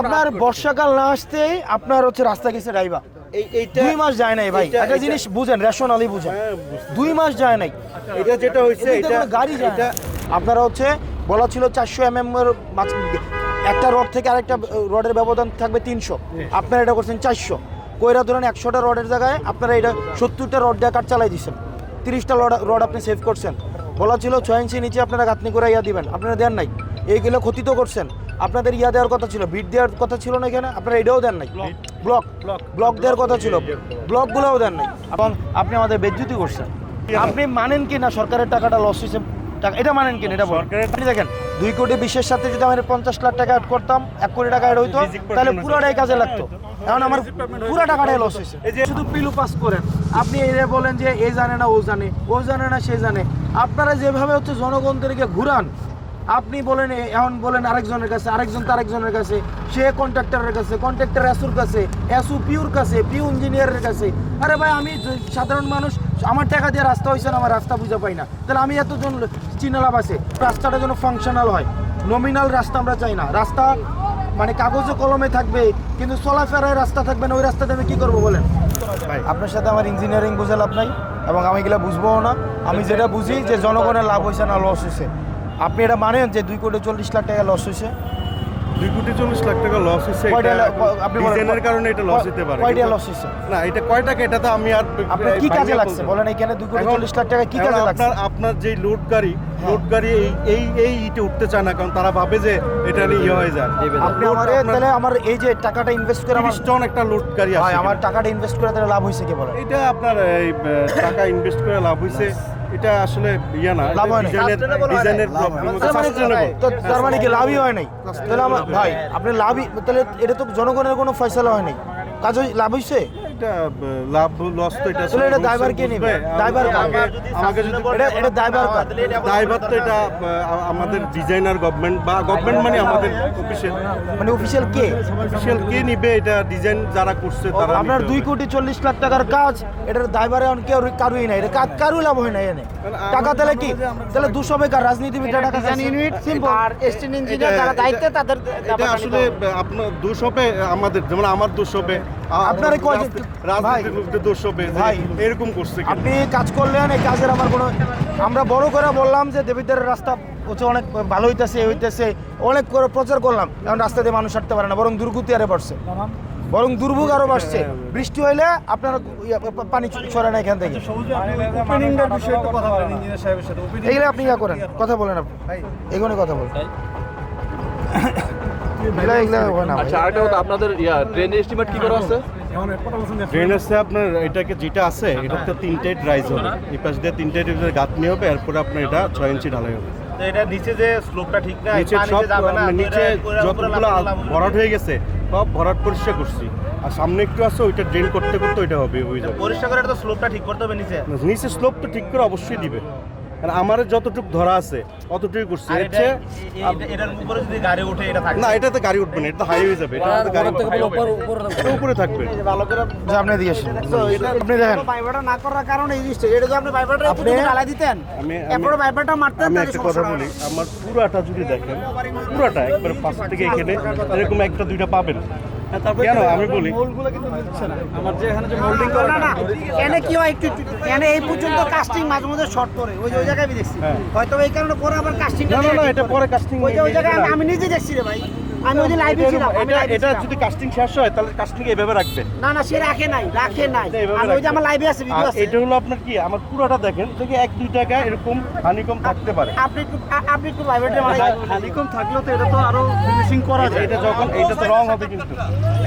আপনার বর্ষাকাল না আসতেই আপনার হচ্ছে রাস্তা গেছে রাইবা দুই মাস যায় নাই ভাই। একটা জিনিস বুঝেন রেশনালি বুঝেন। হ্যাঁ, দুই মাস যায় নাই। এটা যেটা হয়েছে এটা গাড়ি যায় আপনারা হচ্ছে বলা ছিল চারশো এম এম এর একটা রড থেকে আরেকটা রডের ব্যবধান থাকবে তিনশো। আপনারা এটা করছেন চারশো। কইরা ধরেন একশোটা রডের জায়গায় আপনারা এটা সত্তরটা রড দিয়ে কাট চালাই দিচ্ছেন তিরিশটা রড রড আপনি সেভ করছেন। বলা ছিল ছয় ইঞ্চি নিচে আপনারা গাঁথনি করে ইয়া দিবেন। আপনারা দেন নাই। এইগুলো ক্ষতি তো করছেন। আপনাদের ইয়া দেওয়ার কথা ছিল বিট দেওয়ার কথা ছিল না এখানে? আপনারা এটাও দেন নাই? ব্লক ব্লক দেওয়ার কথা ছিল। ব্লকগুলোও দেন নাই। এবং আপনি আমাদের বেজ্জুতি করছেন। আপনি মানেন কি না সরকারের টাকাটা লস হয়েছে? টাকা এটা মানেন কি এটা সরকারের- আপনি দেখেন দুই কোটি বিশের সাথে যদি আমি পঞ্চাশ লাখ টাকা অ্যাড করতাম এক কোটি টাকা অ্যাড হইতো তাহলে পুরোটাই কাজে লাগতো। এখন আমার পুরো টাকাটাই লস হয়েছে। এই যে শুধু পিলু পাস করেন। আপনি এরা বলেন যে এ জানে না ও জানে ও জানে না সে জানে। আপনারা যেভাবে হচ্ছে জনগণদেরকে ঘুরান আপনি বলেন এখন বলেন আরেকজনের কাছে আরেকজন তারেকজনের কাছে সে কন্ট্রাক্টরের কাছে কন্ট্রাক্টর এসুর কাছে এসু পিউর কাছে পিউ ইঞ্জিনিয়ারের কাছে। আরে ভাই আমি সাধারণ মানুষ আমার টাকা দিয়ে রাস্তা হয়েছে না আমার রাস্তা বুঝে পাই না। তাহলে আমি এতজন চিনা লাভ আছে রাস্তাটা যেন ফাংশনাল হয়। নমিনাল রাস্তা আমরা চাই না। রাস্তা মানে কাগজে কলমে থাকবে কিন্তু চলাফেরায় রাস্তা থাকবে না ওই রাস্তাতে আমি কি করব বলেন? ভাই। আপনার সাথে আমার ইঞ্জিনিয়ারিং বুঝে লাভ নাই এবং আমি এগুলো বুঝবোও না। আমি যেটা বুঝি যে জনগণের লাভ হয়েছে না লস হয়েছে আপনি এটা মানেন যে দুই কোটি চল্লিশ লাখ টাকা লস হয়েছে? দুই কোটি চল্লিশ লাখ টাকা লস হয়েছে আপনি ডিজাইনের কারণে এটা লস হতে পারে কয়টা লস হয়েছে? না এটা কয় টাকা এটা তো আমি আর আপনার কি কাজে লাগছে? বলেন এখানে দুই কোটি চল্লিশ লাখ টাকা কি কাজে লাগছে? আপনার আপনার যে লোড গাড়ি হ্যাঁ। লোড গাড়ি এই এই এই ইটে উঠতে চায় না কারণ তারা ভাবে যে এটা নিয়ে ইয়ে হয়ে যায়। আপনি আমার তাহলে আমার এই যে টাকাটা ইনভেস্ট করে আমার 30 টন একটা লোড গাড়ি আছে আমার টাকাটা ইনভেস্ট করে তাহলে লাভ হয়েছে কি বলেন? এটা আপনার এই টাকা ইনভেস্ট করে লাভ হইছে এটা আসলে ইয়া না লাভ হয় ডিজাইনের ডিজাইনের কি- তো তার মানে কি লাভই হয় নাই? তাহলে আমার ভাই আপনি লাভই তাহলে এটা তো জনগণের কোনো ফয়সালা হয় নাই। কাজ লাভ হইছে? এটা লাভ লস তো এটা এটা কে নিবে? আমাকে যদি এটা এটা? তো এটা আমাদের ডিজাইনার গভর্নমেন্ট বা গভর্নমেন্ট মানে আমাদের অফিসিয়াল মানে অফিসিয়াল কে? অফিসিয়াল কে নিবে এটা ডিজাইন যারা করছে তারা আপনার। দুই কোটি চল্লিশ লাখ টাকার কাজ এটার এখন কেউ কারুই নাই। এটা কাজ- কারুই লাভ হয় না এনে। টাকা তাহলে কি? তাহলে দুশো বেকার রাজনীতিবিদরা টাকা ইউনিট সিম্পল আর ইঞ্জিনিয়ার যারা দায়িত্বে তাদের এটা আসলে আপনার আমাদের যেমন আমার আ- আপনার ভাই, দোষ হবে ভাই, এরকম করছে আপনি কাজ করলেন এই কাজের আমার কোনো আমরা বড় করে বললাম যে দেবিদ্বারের রাস্তা হচ্ছে অনেক ভালো হইতেছে এ হইতেছে অনেক করে প্রচার করলাম। এখন রাস্তা দিয়ে মানুষ হাঁটতে পারে না বরং দুর্গতি আরে বাড়ছে বরং দুর্ভোগ আরও বাড়ছে। বৃষ্টি হইলে আপনার পানি ছড়ে না এখান থেকে। এইগুলো আপনি ইয়া করেন কথা বলেন আপনি। এগুলো কথা বলেন। এগুলা এগুলা হয় না আচ্ছা আরেকটা কথা আপনাদের ইয়া ট্রেন এস্টিমেট কি করা আছে? ড্রেন আছে আপনার এটাকে যেটা আছে এটা তো তিনটে রাইজ হবে। এই পাশ দিয়ে তিনটে গাঁথনি হবে এরপরে আপনার এটা ছয় ইঞ্চি ঢালাই হবে। এটা নিচে যে স্লোপটা ঠিক না নিচে সব যতগুলো। ভরাট হয়ে গেছে সব ভরাট পরিষ্কার করছি। আর সামনে একটু আছে ওইটা ড্রেন করতে করতে ওইটা হবে পরিষ্কার করে তো স্লোপটা ঠিক করতে হবে নিচে। নিচে স্লোপ তো ঠিক করে অবশ্যই দিবে। আর আমার যতটুকু ধরা আছে অতটুকুই করছি। এটা এ- এটার উপরে যদি গাড়ি ওঠে এটা থাকে না এটাতে গাড়ি উঠবে না এটা তো হাইওয়ে যাবে এটা তো গাড়ি এটা উপরে থাকবে। যে আপনি দিয়েছেন আপনি দেখেন। না করার কারণে এই জিনিসটা এটা যদি আপনি বাইপারটা আপনি- দিতেন আমি এরপরে মারতেন আমি একটা কথা। বলি। আমার পুরাটা যদি দেখেন পুরাটা একবার পাশ থেকে এখানে এরকম একটা দুইটা পাবেন। কেন? আমি বলি। না। না এনে কি হয় একটু এনে এই পর্যন্ত কাস্টিং মাঝে মধ্যে শর্ট করে। ওই যে ওই জায়গায় আমি দেখছি। হ্যাঁ। হয়তো এই কারণে পরে আবার কাস্টিং না না না এটা পরে কাস্টিং ওই জায়গায় আমি নিজে দেখছি রে ভাই। আমি ওই লাইভে ছিলাম এটা এটা যদি কাস্টিং শেষ হয় তাহলে কাস্টিং এভাবে রাখবে? না না সে রাখে নাই রাখে নাই। এভাবে আমি ওই যে আমার লাইভে আছে ভিডিও আছে। এটা হলো আপনার কি আমার পুরোটা দেখেন থেকে এক দুই টাকা এরকম হানিকম থাকতে পারে? আপনি আপনি একটু বাইপারটা মানে হানিকম থাকলেও তো এটা তো আরও ফিনিশিং করা যায়। এটা যখন এটা তো রং হবে কিন্তু।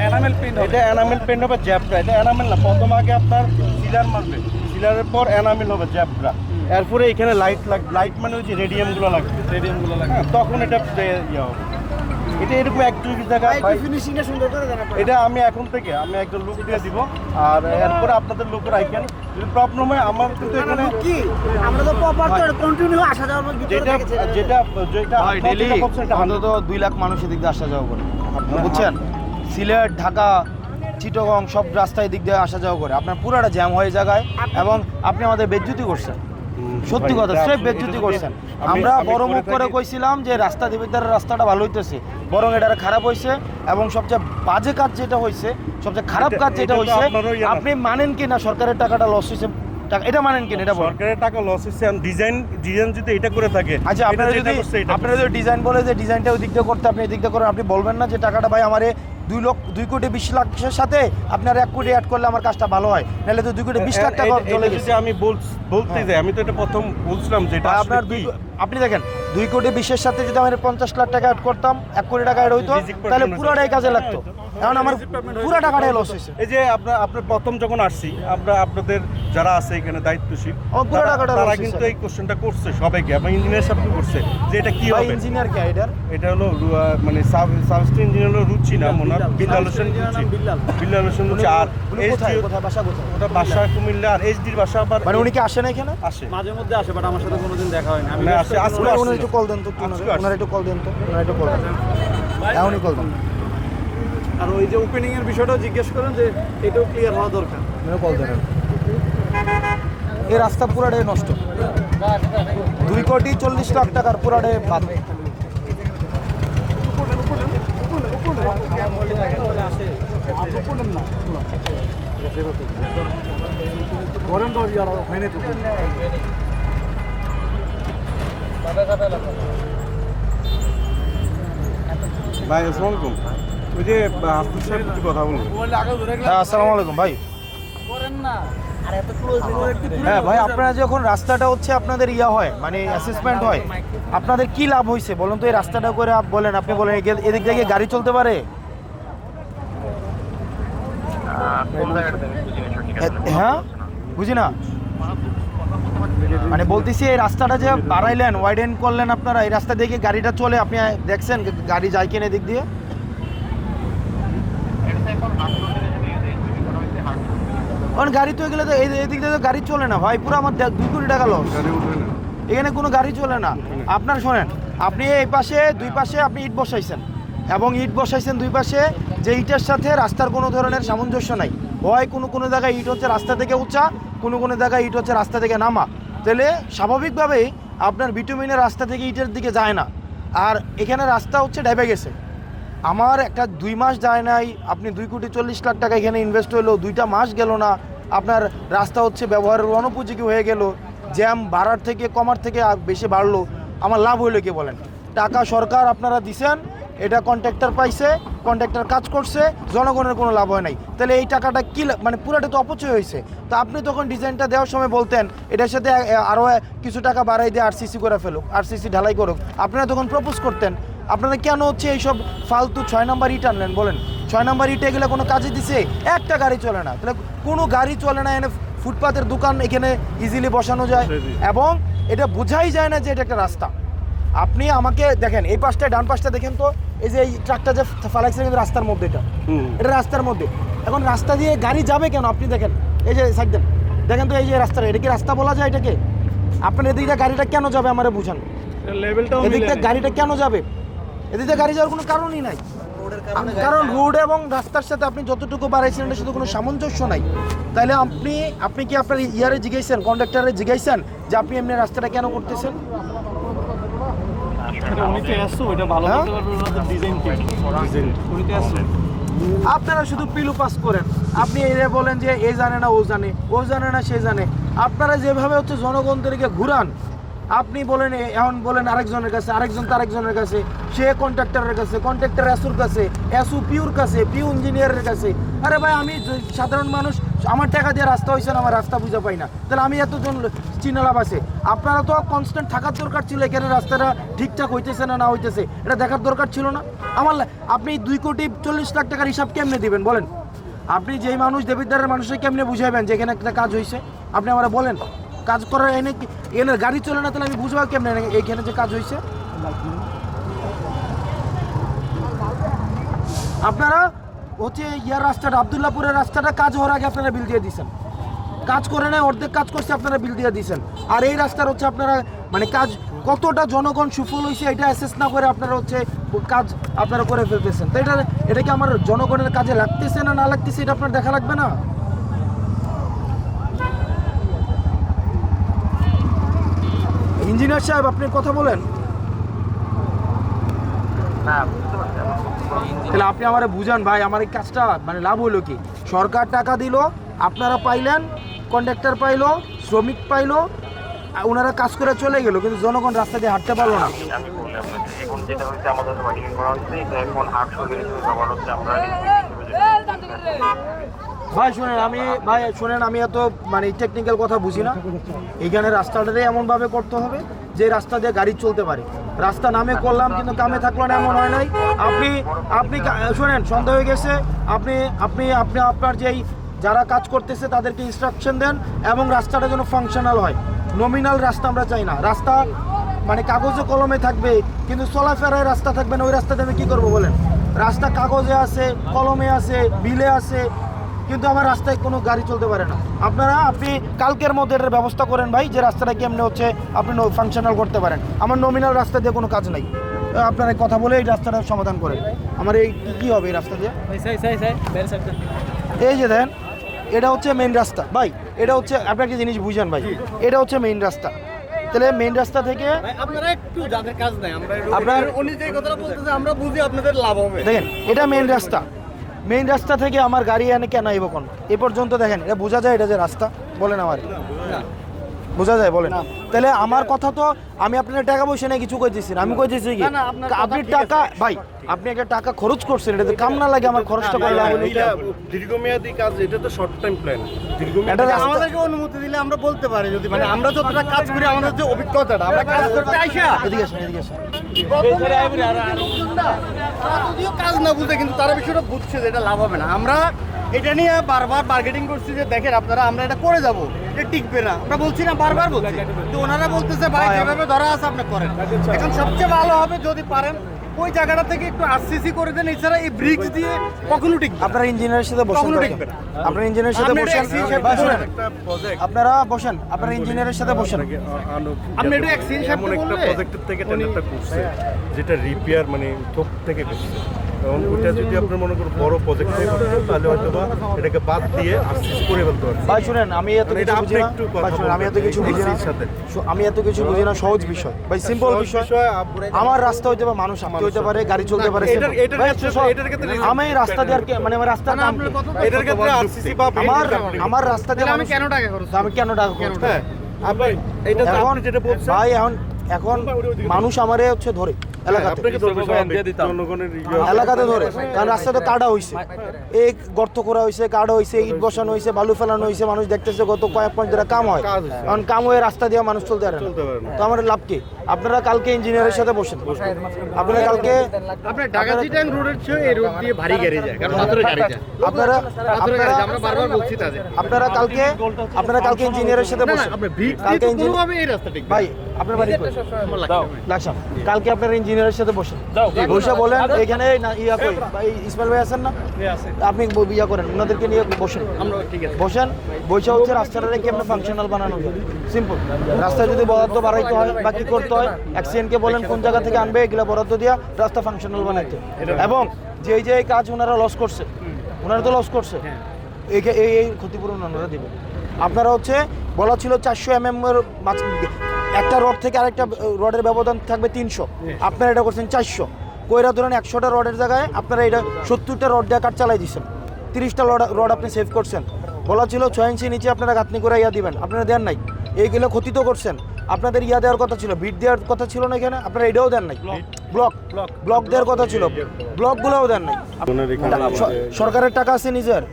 এনামেল পেন্ট এটা এনামেল পেন্ট হবে জ্যাপটা এটা এনামেল না প্রথম আগে আপনার সিলার মারবে। সিলারের পর এনামেল হবে জ্যাপটা এরপরে এখানে লাইট লাইট মানে ওই যে রেডিয়ামগুলো লাগবে। রেডিয়ামগুলো লাগবে। তখন এটা ইয়ে হবে। এটা এরকম এক দুই জায়গা একটু ফিনিশিংটা সুন্দর করে দেন এটা আমি এখন থেকে আমি একজন লোক দিয়ে দিব। আর এরপরে আপনাদের লোক রাখেন যদি প্রবলেম হয় আমার কিন্তু এখানে কি? আমরা তো প্রপার তো কন্টিনিউ আসা যাওয়ার মধ্যে যেটা যেটা যেটা ডেলি যেটা অন্তত দুই লাখ মানুষ এদিক দিয়ে আসা যাওয়া করে। বুঝছেন? সিলেট ঢাকা চিটগং সব রাস্তায় দিক দিয়ে আসা যাওয়া করে। আপনার পুরাটা জ্যাম হয়ে জায়গায় এবং আপনি আমাদের বেজ্জুতি করছেন। সত্যি কথা স্রেফ বেজ্জতি করছেন। আমরা বড় মুখ করে কইছিলাম যে রাস্তা দেবিদ্বারের রাস্তাটা ভালো হইতেছে বরং এটা খারাপ হয়েছে এবং সবচেয়ে বাজে কাজ যেটা হয়েছে সবচেয়ে খারাপ কাজ যেটা হয়েছে। আপনি মানেন কি না সরকারের টাকাটা লস হয়েছে এটা মানেন কি না এটা সরকারের টাকা লস হচ্ছে ডিজাইন ডিজাইন যদি এটা করে থাকে আচ্ছা আপনারা যদি আপনারা যদি ডিজাইন বলে যে ডিজাইনটা ওই দিক দিয়ে করতে আপনি এই দিক দিয়ে করেন আপনি বলবেন না যে টাকাটা ভাই আমারে দুই লক্ষ দুই কোটি বিশ লাখের সাথে আপনার এক কোটি অ্যাড করলে আমার কাজটা ভালো হয়। নাহলে তো দুই কোটি বিশ লাখ টাকা চলে গেছে। আমি বল- বলতে যাই আমি তো এটা প্রথম বলছিলাম যে এটা ভাই, আসলে আপনার আপনি দেখেন দুই কোটি বিশের সাথে যদি আমি পঞ্চাশ লাখ টাকা অ্যাড করতাম এক কোটি টাকা অ্যাড হইতো তাহলে পুরোটাই কাজে লাগতো। এখন আমার পুরো টাকাটাই লস হয়েছে এই যে আপনার আপনার প্রথম যখন আসছি আমরা আপনাদের যারা আছে এখানে দায়িত্বশীল পুরো তারা- টাকাটা তারা কিন্তু এই কোশ্চেনটা করছে সবাইকে এবং ইঞ্জিনিয়ার সাহেবকে করছে যে এটা কি হবে? ইঞ্জিনিয়ার কে এটার এটা হলো মানে সাব সাবস্টে ইঞ্জিনিয়ার হলো রুচি না মনে হয় বিল্লাল। হোসেন রুচি। বিল্লাল। হোসেন রুচি। আর কোথায়? কোথায়? বাসা কোথায়? ওটা বাসা কুমিল্লা আর এইচডির বাসা আবার মানে উনি কি আসেন এখানে? আসে। মাঝে মধ্যে আসে বাট আমার সাথে কোনোদিন দেখা হয় না। মানে আসে। ওনার আসছিল। একটু কল দেন তো ওনার- একটু কল দেন তো। ওনার একটু কল দেন। এখনই কল দেন। আর ওই যে ওপেনিং এর বিষয়টাও জিজ্ঞেস করেন যে এটাও ক্লিয়ার হওয়া দরকার। কল দেন। এই রাস্তা পুরাটাই নষ্ট। দুই কোটি চল্লিশ লাখ টাকার পুরাটাই বাদ। ভাই আসসালামু আলাইকুম। ওই যে হাসপুর সাহেব কথা বলব। হ্যাঁ আসসালামু আলাইকুম ভাই। হ্যাঁ ভাই আপনারা যখন রাস্তাটা হচ্ছে আপনাদের ইয়া হয় মানে অ্যাসেসমেন্ট হয় আপনাদের কি লাভ হয়েছে বলুন তো এই রাস্তাটা করে আপ- বলেন আপনি বলেন এদিক থেকে গাড়ি চলতে পারে? হ্যাঁ? বুঝি না। মানে বলতেছি এই রাস্তাটা যে বাড়াইলেন ওয়াইডেন করলেন আপনারা এই রাস্তা দিয়ে গাড়িটা চলে? আপনি দেখছেন গাড়ি যায় কিনা এদিক দিয়ে? কারণ গাড়ি তো এগুলো তো এদিক দিয়ে তো গাড়ি চলে না ভাই পুরো আমার দুই কোটি টাকা লস এখানে কোনো গাড়ি চলে না। আপনার শোনেন আপনি এই পাশে দুই পাশে আপনি ইট বসাইছেন। এবং ইট বসাইছেন দুই পাশে যে ইটের সাথে রাস্তার কোনো ধরনের সামঞ্জস্য নাই। হয় কোনো কোনো জায়গায় ইট হচ্ছে রাস্তা থেকে উঁচা কোনো কোনো জায়গায় ইট হচ্ছে রাস্তা থেকে নামা। তাহলে স্বাভাবিকভাবেই আপনার বিটুমিনের রাস্তা থেকে ইটের দিকে যায় না। আর এখানে রাস্তা হচ্ছে ডেবে গেছে। আমার একটা দুই মাস যায় নাই, আপনি দুই কোটি চল্লিশ লাখ টাকা এখানে ইনভেস্ট হলো, দুইটা মাস গেল না, আপনার রাস্তা হচ্ছে ব্যবহারের অনুপযোগী হয়ে গেল, জ্যাম বাড়ার থেকে, কমার থেকে বেশি বাড়লো, আমার লাভ হইল কি বলেন? টাকা সরকার আপনারা দিছেন এটা কন্ট্রাক্টর পাইছে কন্ট্রাক্টর কাজ করছে জনগণের কোনো লাভ হয় নাই। তাহলে এই টাকাটা কি মানে পুরোটা তো অপচয় হয়েছে। তো আপনি তখন ডিজাইনটা দেওয়ার সময় বলতেন এটার সাথে আরও কিছু টাকা বাড়াই দিয়ে আরসিসি করে ফেলুক আরসিসি ঢালাই করুক। আপনারা তখন প্রপোজ করতেন আপনারা কেন হচ্ছে এইসব ফালতু ছয় নম্বর ইট আনলেন? বলেন ছয় নম্বর ইটে এগুলো কোনো কাজে দিছে? একটা গাড়ি চলে না। তাহলে কোনো গাড়ি চলে না এনে ফুটপাতের দোকান এখানে ইজিলি বসানো যায়। এবং এটা বোঝাই যায় না যে এটা একটা রাস্তা। আপনি আমাকে দেখেন এই পাশটা ডান পাশটা দেখেন তো এই যে এই ট্রাকটা যে ফালাইছে কিন্তু রাস্তার মধ্যে এটা। এটা রাস্তার মধ্যে। এখন রাস্তা দিয়ে গাড়ি যাবে কেন? আপনি দেখেন এই যে সাইড দেন। দেখেন তো এই যে রাস্তাটা এটা কি রাস্তা বলা যায় এটাকে? আপনার এদিকে গাড়িটা কেন যাবে আমার বুঝান। লেভেলটাও এদিক থেকে গাড়িটা কেন যাবে? এদিক গাড়ি যাওয়ার কোনো কারণই নাই। কারণ রোড এবং রাস্তার সাথে আপনি যতটুকু বাড়াইছেন এটা শুধু কোনো সামঞ্জস্য নাই। তাহলে আপনি আপনি কি আপনার ইয়ারে জিজ্ঞাসেন কন্ডাক্টরে জিজ্ঞাসেন যে আপনি এমনি রাস্তাটা কেন করতেছেন? আপনারা শুধু পিলু পাস করেন। আপনি এরা বলেন যে এ জানে না ও জানে ও জানে না সে জানে। আপনারা যেভাবে হচ্ছে জনগণদেরকে ঘুরান আপনি বলেন এখন বলেন আরেকজনের কাছে, আরেকজন তারেকজনের কাছে। সে কন্ট্রাক্টরের কাছে কন্ট্রাক্টর এসুর কাছে, এসু পিউর কাছে, পিউ ইঞ্জিনিয়ারের কাছে। আরে ভাই, আমি সাধারণ মানুষ, আমার টাকা দিয়ে রাস্তা হয়েছে না, আমার রাস্তা বুঝে পাই না। তাহলে আমি এতজন চিনা লাভ আছে। আপনারা তো কনস্ট্যান্ট থাকার দরকার ছিল, এখানে রাস্তাটা ঠিকঠাক হইতেছে না না হইতেছে। এটা দেখার দরকার ছিল না। আমার আপনি দুই কোটি চল্লিশ লাখ টাকার হিসাব কেমনে দিবেন, বলেন? আপনি যেই মানুষ, দেবিদ্বারের মানুষকে কেমনে বুঝাবেন যে এখানে একটা কাজ হয়েছে আপনি আমরা বলেন। কাজ করার এনে এখানে গাড়ি চলে না, তাহলে আমি বুঝব কেমনে এখানে যে কাজ হয়েছে আপনারা হচ্ছে ইয়ার রাস্তাটা, আবদুল্লাপুরের রাস্তাটা, কাজ হওয়ার আগে আপনারা বিল দিয়ে দিয়েছেন কাজ করে নাই অর্ধেক কাজ করছে, আপনারা বিল দিয়ে দিয়েছেন আর এই রাস্তার হচ্ছে আপনারা মানে কাজ, কতটা জনগণ সুফল হয়েছে এটা অ্যাসেস না করে আপনারা হচ্ছে কাজ আপনারা করে ফেলতেছেন। তো এটা এটা কি আমার জনগণের কাজে লাগতেছে না না লাগতেছে, এটা আপনার দেখা লাগবে না? ইঞ্জিনিয়ার সাহেব আপনি কথা বলেন তাহলে আপনি আমার বুঝান ভাই আমার এই কাজটা মানে লাভ হলো কি সরকার টাকা দিল আপনারা পাইলেন কন্ডাক্টর পাইলো শ্রমিক পাইলো আর ওনারা কাজ করে চলে গেল কিন্তু জনগণ রাস্তা দিয়ে হাঁটতে পারল না আমি বলি আপনাকে এখন যেটা হচ্ছে আমাদের ওয়ার্ডিং করা হচ্ছে এখন আটশো হিসেবে ব্যবহার হচ্ছে আমরা ভাই, শোনেন, আমি, ভাই, শোনেন, আমি এত মানে টেকনিক্যাল কথা বুঝি না। এইখানে রাস্তাটাতে এমনভাবে করতে হবে যে রাস্তা দিয়ে গাড়ি চলতে পারে। রাস্তা নামে করলাম, কিন্তু কামে থাকল না, এমন হয় নাই। আপনি আপনি শোনেন, সন্দেহ হয়ে গেছে, আপনি আপনি আপনি, আপনার যেই, যারা কাজ করতেছে, তাদেরকে ইনস্ট্রাকশন দেন এবং রাস্তাটা যেন ফাংশনাল হয়। নমিনাল রাস্তা আমরা চাই না। রাস্তা মানে কাগজে কলমে থাকবে, কিন্তু চলাফেরায় রাস্তা থাকবে না, ওই রাস্তাতে আমি কী করব বলেন? রাস্তা কাগজে আছে, কলমে আছে, বিলে আছে কিন্তু আমার রাস্তায় কোনো গাড়ি চলতে পারে না। আপনারা আপনি কালকের মধ্যে এটার ব্যবস্থা করেন ভাই যে রাস্তাটা কেমনে হচ্ছে আপনি ফাংশনাল করতে পারেন। আমার নমিনাল রাস্তা দিয়ে কোনো কাজ নাই। আপনারা কথা বলে এই রাস্তাটা সমাধান করেন। আমার এই কি- কি হবে এই রাস্তা দিয়ে? এই যে দেন এটা হচ্ছে মেইন রাস্তা। ভাই এটা হচ্ছে আপনি একটা জিনিস বুঝেন ভাই এটা হচ্ছে মেইন রাস্তা। তাহলে মেইন রাস্তা থেকে আপনারা একটু যাদের কাজ নাই আমরা আপনার উনি যে কথাটা বলতেছে আমরা বুঝি আপনাদের লাভ হবে। দেখেন এটা মেইন রাস্তা। মেইন রাস্তা থেকে আমার গাড়ি এনে কেন এই কোন? এ পর্যন্ত দেখেন, এটা বোঝা যায় এটা যে রাস্তা, বলেন আমার। বোঝা যায় বলেন। তাহলে আমার কথা তো আমি আপনার টাকা পয়সা নিয়ে কিছু কইতেছি না। আমি কইতেছি কি আপনি টাকা ভাই আপনি একটা টাকা খরচ করছেন এটা কাম না লাগে আমার খরচটা করলাম এটা দীর্ঘমেয়াদী কাজ এটা তো শর্ট টাইম প্ল্যান এটা দীর্ঘমেয়াদী আমাদেরকে অনুমতি দিলে আমরা বলতে পারি যদি মানে আমরা যতটা কাজ করি আমাদের যে অভিজ্ঞতাটা আমরা কাজ করতে আইসা এদিকে আসেন এদিকে আসেন। তারা যদিও কাজ না বুঝে কিন্তু তারা বিষয়টা বুঝছে যে এটা লাভ হবে না। আমরা এটা নিয়ে বারবার মার্কেটিং করছি যে দেখেন আপনারা আমরা এটা করে যাব। এটা টিকবে না। আমরা বলছি না বারবার বলছি। তো ওনারা বলতেছে ভাই যেভাবে ধরা আছে আপনি করেন। এখন সবচেয়ে ভালো হবে যদি পারেন ওই জায়গাটা থেকে একটু আরসিসি করে দেন। এছাড়া এই ব্রিক্স দিয়ে কখনো টিকবে না। আপনারা ইঞ্জিনিয়ারের সাথে বসেন কখনো। টিকবে না। আপনারা ইঞ্জিনিয়ারের সাথে বসেন। একটা আপনারা বসেন আপনারা ইঞ্জিনিয়ারের সাথে বসেন। আপনি একটু সাহেবকে এমন একটা প্রজেক্টের থেকে টেন্ডারটা করছে যেটা রিপেয়ার মানে থোক থেকে করছে। এবং ওইটা যদি আপনার মনে করুন বড় প্রজেক্ট তাহলে হয়তো বা এটাকে বাদ দিয়ে করে ফেলতে ভাই শুনেন আমি এত কিছু বুঝি না। ভাই শুনেন আমি এত কিছু বুঝি না। সাথে। আমি এত কিছু বুঝি না সহজ বিষয়। ভাই সিম্পল বিষয়। আমার রাস্তা হইতে পারে মানুষ আনতে হইতে পারে গাড়ি চলতে পারে আমি রাস্তা দিয়ে আর কি মানে আমার রাস্তার নাম এটার ক্ষেত্রে আরসিসি বা আমার আমার রাস্তা দিয়ে আমি কেন টাকা খরচ আমি কেন টাকা খরচ? হ্যাঁ আপনি এটা এখন যেটা বলছেন ভাই এখন এখন মানুষ আমারে হচ্ছে ধরে। এলাকাতে। জনগণের ইয়ে- এলাকাতে ধরে। কারণ রাস্তাতে কাটা হইছে। এই গর্ত করা হইছে কাটা হইছে ইট বসানো হইছে বালু ফেলানো হইছে মানুষ দেখতেছে গত কয়েক পয়েন্ট ধরে কাম হয়। কারণ কাম হয়ে রাস্তা দিয়ে মানুষ চলতে পারে না। তো আমার লাভ কি? আপনারা কালকে ইঞ্জিনিয়ারের সাথে বসেন। আপনারা কালকে আপনার ঢাকা চিটাং রোডের চেয়ে এই রোড দিয়ে ভারী গাড়ি যায় কারণ পাথরের গাড়ি যায়। আপনারা আপনারা আমরা বারবার বলছি তাদের। আপনারা কালকে আপনারা কালকে ইঞ্জিনিয়ারের সাথে বসেন। কালকে ইঞ্জিনিয়ার এই রাস্তা ভাই আপনার বাড়ি কই? লাকসাম। কালকে আপনার ইঞ্জিনিয়ারের সাথে বসেন বসে বলেন এখানে ইয়া কই ভাই ইসমাইল ভাই আছেন না? আপনি ইয়া করেন ওনাদেরকে নিয়ে বসেন। আমরা ঠিক আছে। বসেন বসে হচ্ছে রাস্তাটাকে কেমন ফাংশনাল বানানো যায়। সিম্পল রাস্তায় যদি বরাদ্দ বাড়াইতে হয় বা কি করতে হয় অ্যাক্সিডেন্টকে বলেন কোন জায়গা থেকে আনবে এগুলো বরাদ্দ দিয়া রাস্তা ফাংশনাল বানাইতে এবং যে যে এই কাজ ওনারা লস করছে ওনারা তো লস করছে। এই এই এই ক্ষতিপূরণ ওনারা দেবে। আপনারা হচ্ছে বলা ছিল চারশো এম এম এর একটা রড থেকে আরেকটা রডের ব্যবধান থাকবে তিনশো। আপনারা এটা করছেন চারশো। কইরা ধরেন একশোটা রডের জায়গায় আপনারা এটা সত্তরটা রড দিয়ে কাঠ চালাই দিচ্ছেন তিরিশটা রড রড আপনি সেভ করছেন। বলা ছিল ছয় ইঞ্চি নিচে আপনারা গাঁথনি করে ইয়া দিবেন আপনারা দেন নাই। এইগুলো ক্ষতি তো করছেন। আপনাদের ইয়া দেওয়ার কথা ছিল বিট দেওয়ার কথা ছিল না এখানে আপনারা এটাও দেন নাই। ব্লক ব্লক দেওয়ার কথা ছিল। ব্লকগুলোও দেন নাই। সরকারের টাকা আছে নিজের।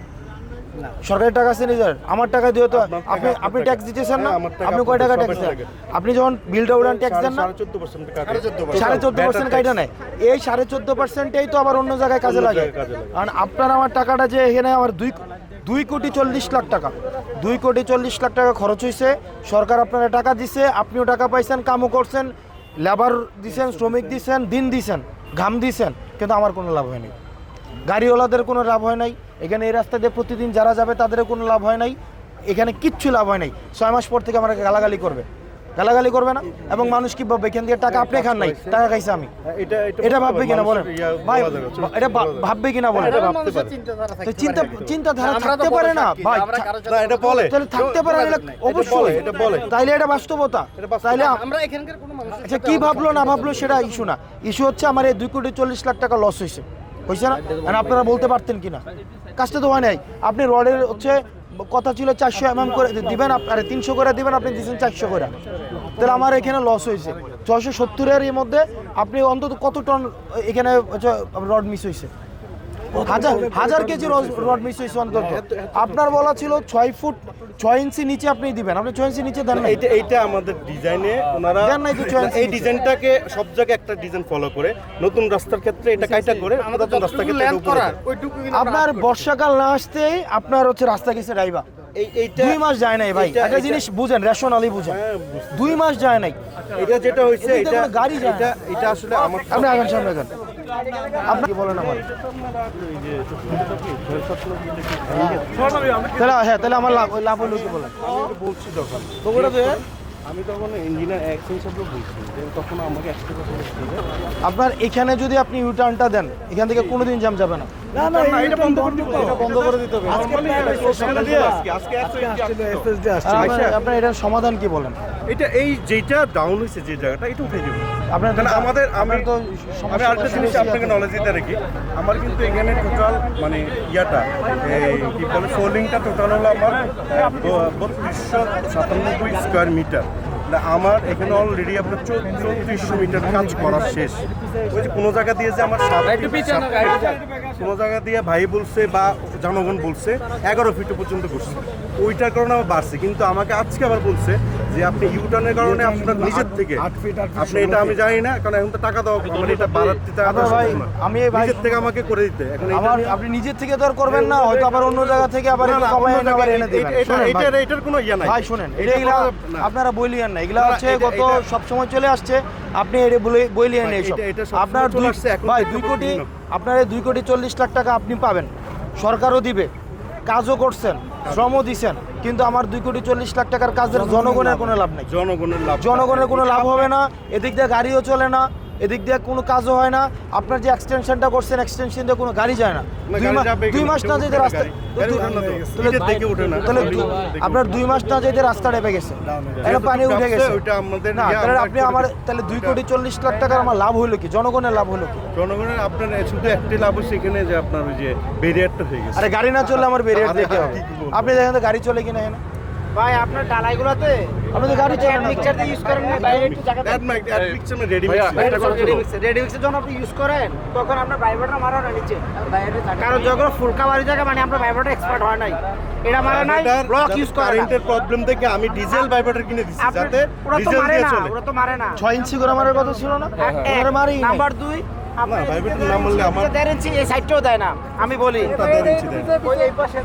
সরকারের টাকা আছে নিজের আমার টাকা দিয়ে তো। আপনি আপনি ট্যাক্স দিতেছেন না? হ্যাঁ, আপনি কয় টাকা ট্যাক্স দেন? আপনি যখন বিলটা উড়ান ট্যাক্স দেন না? সাড়ে চোদ্দ পার্সেন্ট কাইটা নেয়। এই সাড়ে চোদ্দ পার্সেন্টেই তো আবার অন্য জায়গায় কাজে লাগে। জায়গায় কাজে লাগে। কারণ আপনার আমার টাকাটা যে এখানে আমার দুই দুই কোটি চল্লিশ লাখ টাকা। দুই কোটি চল্লিশ লাখ টাকা খরচ হয়েছে সরকার আপনারা টাকা দিছে আপনিও টাকা পাইছেন কামও করছেন লেবার দিছেন শ্রমিক দিছেন দিন দিছেন ঘাম দিছেন কিন্তু আমার কোনো লাভ হয়নি। গাড়িওয়ালাদের কোনো লাভ হয় নাই। এখানে এই রাস্তা দিয়ে প্রতিদিন যারা যাবে তাদের কোনো লাভ হয় নাই। এখানে কিচ্ছু লাভ হয় নাই। ছয় মাস পর থেকে আমাকে গালাগালি করবে। গালাগালি করবে না এবং মানুষ কি ভাববে এখান থেকে টাকা আপনি খান নাই? টাকা খাইছে আমি? এটা এটা ভাববে কিনা বলেন? ভাই এটা ভাববে কিনা বলেন? চিন্তা চিন্তাধারা থাকতে পারে না ভাই। না এটা বলে। তাহলে থাকতে পারে না, অবশ্যই। এটা বলে তাইলে এটা বাস্তবতা। তাইলে আমরা এখানকার কোনো মানুষ আচ্ছা কি ভাবলো না ভাবলো সেটা ইস্যু না। ইস্যু হচ্ছে আমার এই দুই কোটি চল্লিশ লাখ টাকা লস হয়েছে। হয়েছে না? মানে আপনারা বলতে পারতেন কি না কাজটা তো হয় নাই। আপনি রডের হচ্ছে কথা ছিল চারশো এম করে দিবেন আরে তিনশো করে দিবেন, আপনি দিচ্ছেন চারশো করে। তাহলে আমার এখানে লস হয়েছে। ছশো সত্তরের মধ্যে আপনি অন্তত কত টন এখানে রড মিস হয়েছে? হাজার হাজার কেজি রড মিস হয়েছে আপনার বলা ছিল ছয় ফুট ছয় ইঞ্চি নিচে আপনি দিবেন। আপনি ছয় ইঞ্চি নিচে দেন না এইটা এইটা আমাদের ডিজাইনে ওনারা দেন নাই তো এই ডিজাইনটাকে সব জায়গায় একটা ডিজাইন ফলো করে নতুন রাস্তার ক্ষেত্রে এটা কাইটা করে রাস্তার ক্ষেত্রে এটা উপরে ওইটুকু আপনার বর্ষাকাল না আসতেই আপনার হচ্ছে রাস্তা গেছে এইটা দুই মাস যায় নাই ভাই। একটা জিনিস বুঝেন রেশনালি বুঝেন। হ্যাঁ, দুই মাস যায় নাই। এটা যেটা হয়েছে এটা গাড়ি যায় এটা এটা আসলে আমার আপনি আগান সামনে তাহলে হ্যাঁ তাহলে আমার লাভ লাভ বলেন? আপনার এখানে যদি আপনি ইউটার্নটা দেন, এখান থেকে কোনোদিন জ্যাম যাবে না। না না এটা বন্ধ করে দিতে হবে। বন্ধ করে দিতে হবে। আজকে আজকে আপনার- আপনার এটার সমাধান কি বলেন? এটা এই যেটা ডাউন হয়েছে যে জায়গাটা এটা উঠে যাবে আপনার আমাদের আমি আপনার তো আমি আরেকটা জিনিস আপনাকে নলেজ দিতে রাখি। আমার কিন্তু এখানে টোটাল মানে ইয়াটা এই কি বলে ফোলিংটা টোটাল হলো আমার বত্রিশশো সাতানব্বই স্কোয়ার মিটার আমার এখানে অলরেডি আপনার চৌত্রিশশো মিটার কাজ করা শেষ। ওই যে কোনো জায়গা দিয়ে যে আমার কোনো জায়গা দিয়ে ভাই বলছে বা জনগণ বলছে এগারো ফিট পর্যন্ত করছে ওইটার কারণে আমার বাড়ছে কিন্তু আমাকে আজকে আবার বলছে যে আপনি ইউটার্নের কারণে আপনার নিজের থেকে। আপনি এটা আমি জানি না কারণ এখন তো টাকা দেওয়া মানে এটা বাড়াতে ভাই, আমি এই নিজের থেকে আমাকে করে দিতে। এখন আমার আপনি নিজের থেকে তো আর করবেন না হয়তো আবার অন্য জায়গা থেকে আবার অন্য এনে আবার এনে দিবেন এটা- এটা-। এটার- এটার কোনো ইয়ে নাই। ভাই শুনেন এটা এটা এগুলা আপনারা বলিয়েন না। এগুলা হচ্ছে গত এটা- সব সময় চলে আসছে। আপনি এটা বলে বলিয়েন এইসব। এটা- এটা আপনার ভাই দুই কোটি আপনার দুই কোটি চল্লিশ লাখ টাকা আপনি পাবেন। সরকারও দিবে। কাজও করছেন শ্রমও দিছেন কিন্তু আমার দুই কোটি চল্লিশ লাখ টাকার কাজের জনগণের কোনো লাভ নেই। জনগণের লাভ জনগণের কোনো লাভ হবে না এদিক দিয়ে গাড়িও চলে না এদিক দিয়ে কোনো কাজও হয় না। আপনার যে এক্সটেনশনটা করছেন এক্সটেনশন দিয়ে কোনো গাড়ি যায় না। না, দুই? মাস না যেতে রাস্তা। তাহলে- আপনার দুই মাস না যেতে রাস্তা ডেবে গেছে। এটা পানি উঠে গেছে। না ইয়ে তাহলে আপনি আমার তাহলে দুই কোটি চল্লিশ লাখ টাকার আমার লাভ হলো কি? জনগণের লাভ হলো কি? জনগণের আপনার শুধু একটি লাভ হচ্ছে এখানে যে আপনার ওই যে ব্যারিয়ারটা হয়ে গেছে। আরে গাড়ি না চললে আমার দেখতে হ্যাঁ, হবে। আপনি দেখেন তো গাড়ি চলে কিনা ভাই আপনার ডালাইগুলোতে? আপনি তো গাড়ি তো। মিক্সচার দিয়ে ইউজ করেন না বাইরে একটু জায়গা ভাইয়া, mix है। একটা রেডি মিক্সের যখন আপনি ইউজ করেন তখন আপনার ভাইব্রেটর মারা না নিচে। কারণ যখন ফুলকা বাড়ি জায়গা মানে আপনার ভাইব্রেটর এক্সপার্ট হয় নাই। এটা মারা নাই ব্লক ইউজ করে কারেন্টের প্রবলেম থেকে আমি ডিজেল ভাইব্রেটর কিনে দিচ্ছি যাতে ডিজেল দিয়ে না চলে। ওরা তো মারে না। ছয় ইঞ্চি করে মারার কথা ছিল না? ওরা মারি নাম্বার দুই আপনি ভাইব্রেটর না মারলে আমার- ইঞ্চি এই সাইডটাও দেয় না আমি বলি। ওটা ইঞ্চি দেয়। ওই এই পাশে